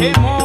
Hey, more.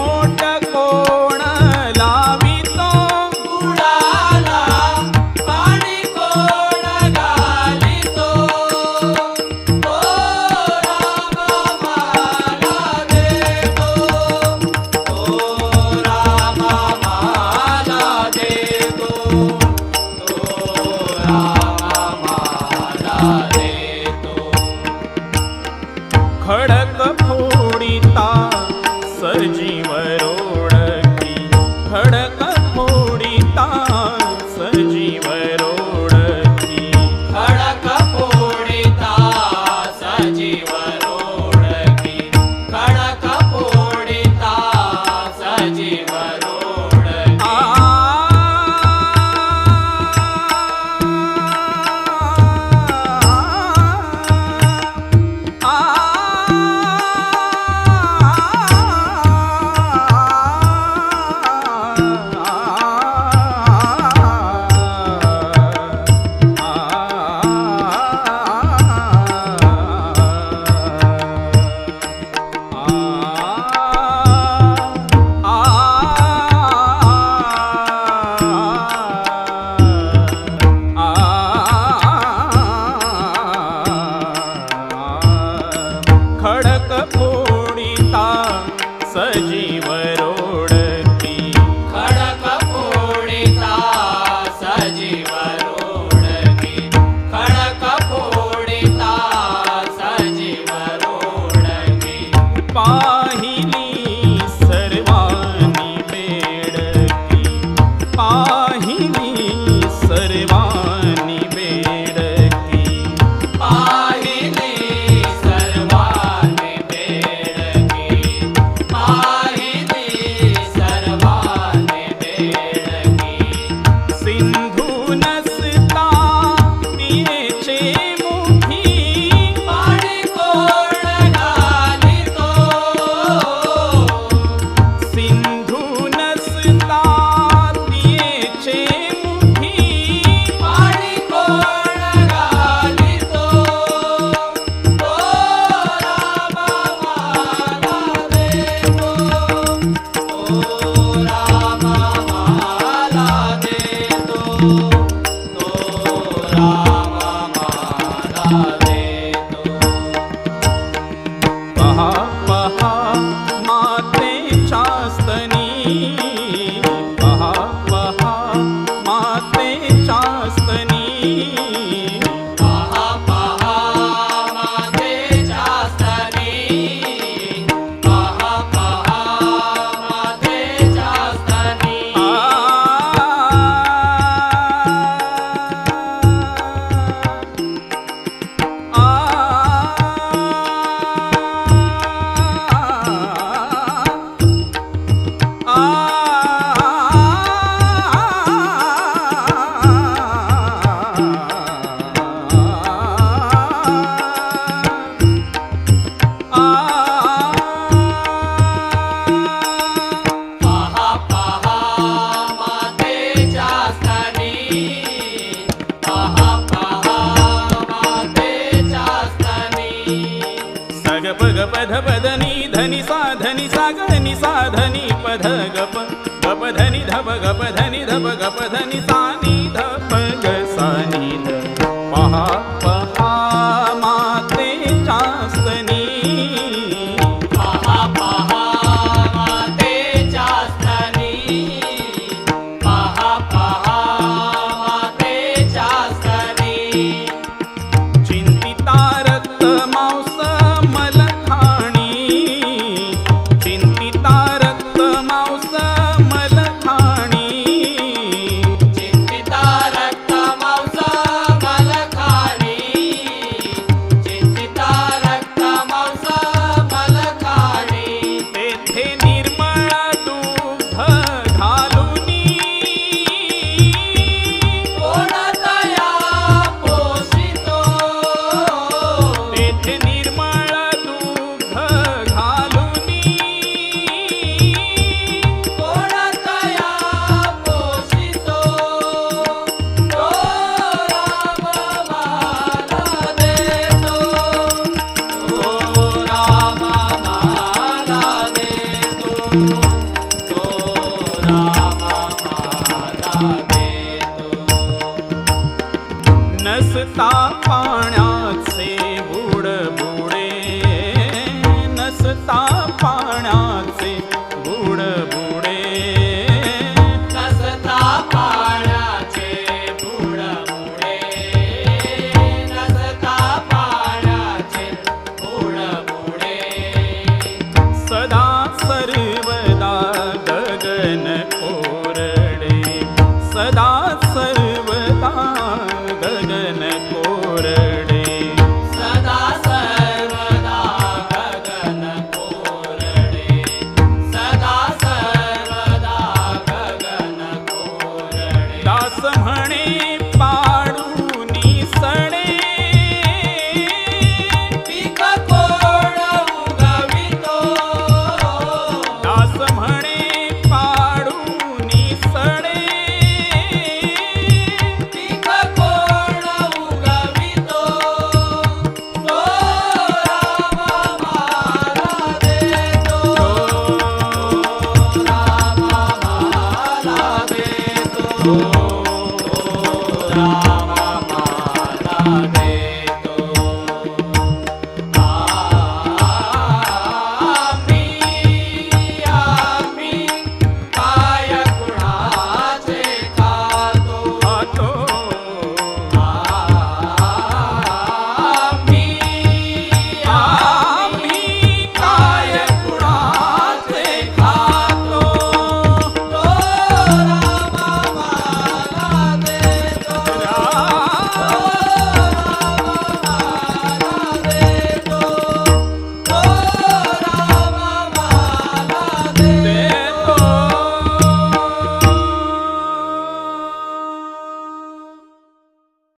you. पध पधनी धनी साधनी सागणी साधनी पध गप गप धनी धप गप धनी धप गप धनी सानी धप गसानी ध महा ता समहा